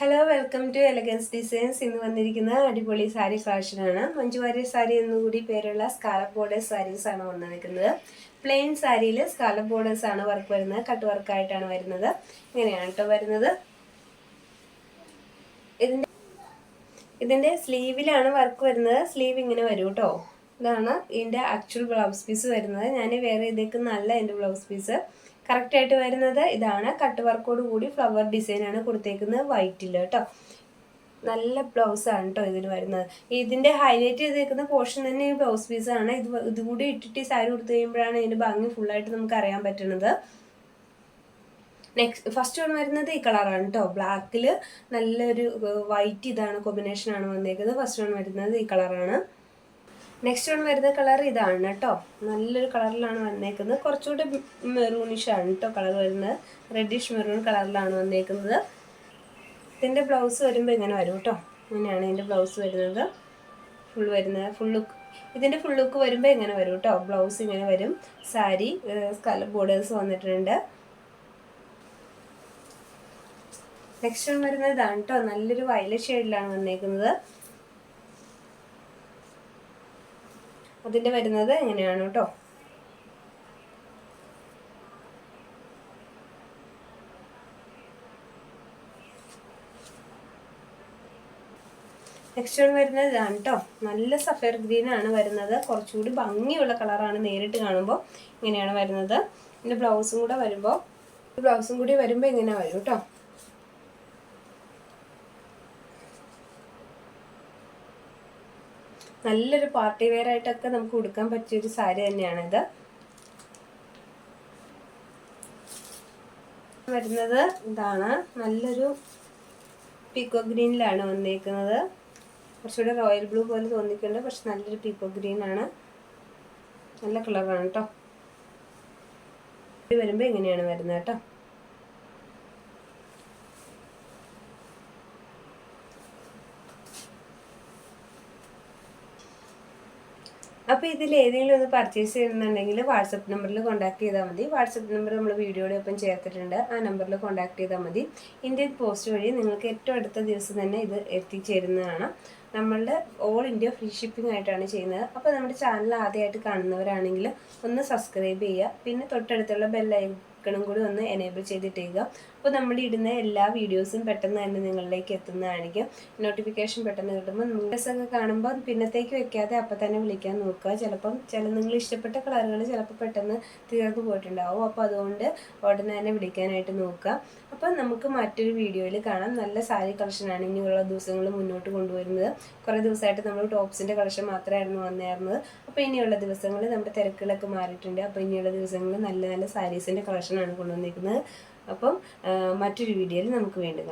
Hello welcome to elegance designs ഇന്ന് വന്നിരിക്കുന്ന അടിപൊളി സാരി കളക്ഷനാണ് മഞ്ജു വാര്യർ സാരി എന്നുകൂടി പേരുള്ള സ്കാലപ്പ് ബോർഡേഴ്സ് സാരീസ് ആണ് വന്നിരിക്കുന്നത്. പ്ലെയിൻ സാരിയിൽ സ്കാലപ്പ് ബോർഡേഴ്സ് ആണ് വർക്ക് വരുന്നത്. കട്ട് വർക്കായിട്ടാണ് വരുന്നത്. ഇങ്ങനെയാണ് കേട്ടോ വരുന്നത്. ഇതിന്റെ ഇതിന്റെ സ്ലീവിലാണ് വർക്ക് വരുന്നത്. സ്ലീവ് ഇങ്ങനെ വരും കേട്ടോ ഇതാണ് ഇതിന്റെ ആക്ച്വൽ ബ്ലൗസ് പീസ് വരുന്നത്. ഞാൻ വേറെ ഇതേക്ക് നല്ല എന്റെ ബ്ലൗസ് പീസ് കറക്റ്റ് ആയിട്ട് വരുന്നത് ഇതാണ്. കട്ട് വർക്കോട് കൂടി ഫ്ലവർ ഡിസൈൻ ആണ് കൊടുത്തേക്കുന്നത് വൈറ്റിൽ കേട്ടോ നല്ല ബ്ലൗസ് ആണ് കേട്ടോ ഇതിന് വരുന്നത്. ഇതിന്റെ ഹൈലൈറ്റ് ചെയ്തേക്കുന്ന പോർഷൻ തന്നെ ഈ ബ്ലൗസ് ആണ്. ഇത് ഇതുകൂടി ഇട്ടിട്ട് സാരി കൊടുത്തു കഴിയുമ്പോഴാണ് ഇതിന്റെ ഭംഗി ഫുള്ളായിട്ട് നമുക്ക് അറിയാൻ പറ്റുന്നത്. നെക്സ്റ്റ് ഫസ്റ്റ് വൺ വരുന്നത് ഈ കളറാണ് കേട്ടോ ബ്ലാക്കിൽ നല്ലൊരു വൈറ്റ് ഇതാണ് കോമ്പിനേഷൻ ആണ് വന്നേക്കുന്നത്. ഫസ്റ്റ് വൺ വരുന്നത് ഈ കളറാണ് നെക്സ്റ്റ് വൺ വരുന്ന കളർ ഇതാണ് കേട്ടോ നല്ലൊരു കളറിലാണ് വന്നേക്കുന്നത്. കുറച്ചുകൂടി ആണ് കേട്ടോ കളർ വരുന്നത്. റെഡിഷ് മെറൂൺ കളറിലാണ് വന്നേക്കുന്നത്. ഇതിന്റെ ബ്ലൗസ് വരുമ്പോൾ ഇങ്ങനെ വരും കേട്ടോ ഇങ്ങനെയാണ് ഇതിന്റെ ബ്ലൗസ് വരുന്നത്. ഫുൾ വരുന്നത്. ഫുൾ ലുക്ക് ഇതിന്റെ ഫുൾ ലുക്ക് വരുമ്പോൾ ഇങ്ങനെ വരും കേട്ടോ ബ്ലൗസ് ഇങ്ങനെ വരും. സാരി കല ബോർഡേഴ്സ് വന്നിട്ടുണ്ട്. നെക്സ്റ്റ് വരുന്നത് ഇതാണ് കേട്ടോ നല്ലൊരു വയലറ്റ് ഷെയ്ഡിലാണ് വന്നേക്കുന്നത്. അതിന്റെ വരുന്നത് എങ്ങനെയാണ് കേട്ടോ? നെക്സ്റ്റ് വൺ വരുന്നത് ഇതാണ് കേട്ടോ നല്ല സഫയർ ഗ്രീൻ ആണ് വരുന്നത്. കുറച്ചുകൂടി ഭംഗിയുള്ള കളറാണ് നേരിട്ട് കാണുമ്പോൾ ഇങ്ങനെയാണ് വരുന്നത്. ഇതിന്റെ ബ്ലൗസും കൂടെ വരുമ്പോൾ ബ്ലൗസും കൂടി വരുമ്പോൾ ഇങ്ങനെ വരും കേട്ടോ നല്ലൊരു പാർട്ടി വെയർ ആയിട്ടൊക്കെ നമുക്ക് ഉടുക്കാൻ പറ്റിയ ഒരു സാരി തന്നെയാണ് ഇത് വരുന്നത് ഇതാണ്. നല്ലൊരു പീക്കോ ഗ്രീനിലാണ് വന്നേക്കുന്നത്. കുറച്ചുകൂടെ റോയൽ ബ്ലൂ പോലെ തോന്നിക്കുന്നുണ്ട് പക്ഷെ നല്ലൊരു പീക്കോ ഗ്രീൻ ആണ് നല്ല കളറാണ് കേട്ടോ വരുമ്പോൾ ഇങ്ങനെയാണ് വരുന്നത് കേട്ടോ അപ്പോൾ ഇതിൽ ഏതെങ്കിലും ഒന്ന് പർച്ചേസ് ചെയ്യുന്നുണ്ടെങ്കിൽ വാട്സപ്പ് നമ്പറിൽ കോൺടാക്ട് ചെയ്താൽ മതി. വാട്സപ്പ് നമ്പർ നമ്മൾ വീഡിയോയുടെ ഒപ്പം ചേർത്തിട്ടുണ്ട്. ആ നമ്പറിൽ കോൺടാക്ട് ചെയ്താൽ മതി. ഇന്ത്യൻ പോസ്റ്റ് വഴി നിങ്ങൾക്ക് ഏറ്റവും അടുത്ത ദിവസം തന്നെ ഇത് എത്തിച്ചേരുന്നതാണ്. നമ്മളുടെ ഓൾ ഇന്ത്യ ഫ്രീ ഷിപ്പിംഗ് ആയിട്ടാണ് ചെയ്യുന്നത്. അപ്പോൾ നമ്മുടെ ചാനൽ ആദ്യമായിട്ട് കാണുന്നവരാണെങ്കിൽ ഒന്ന് സബ്സ്ക്രൈബ് ചെയ്യുക. പിന്നെ തൊട്ടടുത്തുള്ള ബെല്ലൈക്കണും കൂടി ഒന്ന് എനേബിൾ ചെയ്തിട്ടേക്കുക. അപ്പോൾ നമ്മൾ ഇടുന്ന എല്ലാ വീഡിയോസും പെട്ടെന്ന് തന്നെ നിങ്ങളിലേക്ക് എത്തുന്നതായിരിക്കും. നോട്ടിഫിക്കേഷൻ പെട്ടെന്ന് കിട്ടുമ്പോൾ ഒക്കെ കാണുമ്പോൾ പിന്നത്തേക്ക് വെക്കാതെ അപ്പം തന്നെ വിളിക്കാൻ നോക്കുക. ചിലപ്പം ചില നിങ്ങൾ ഇഷ്ടപ്പെട്ട കളറുകൾ ചിലപ്പോൾ പെട്ടെന്ന് തീർന്നു പോയിട്ടുണ്ടാവും. അപ്പോൾ അതുകൊണ്ട് ഉടനെ തന്നെ വിളിക്കാനായിട്ട് നോക്കുക. അപ്പം നമുക്ക് മറ്റൊരു വീഡിയോയിൽ കാണാം. നല്ല സാരി കളക്ഷനാണ് ഇനിയുള്ള ദിവസങ്ങൾ മുന്നോട്ട് കൊണ്ടുവരുന്നത്. കുറേ ദിവസമായിട്ട് നമ്മൾ ടോപ്സിന്റെ കളക്ഷൻ മാത്രമായിരുന്നു വന്നായിരുന്നത് അപ്പോൾ ഇനിയുള്ള ദിവസങ്ങളിൽ നമ്മുടെ തിരക്കുകളൊക്കെ മാറിയിട്ടുണ്ട്. അപ്പോൾ ഇനിയുള്ള ദിവസങ്ങളിൽ നല്ല നല്ല സാരീസിന്റെ കളക്ഷനാണ് കൊണ്ടുവന്നിരിക്കുന്നത്. അപ്പം മറ്റൊരു വീഡിയോയിൽ നമുക്ക് വീണ്ടും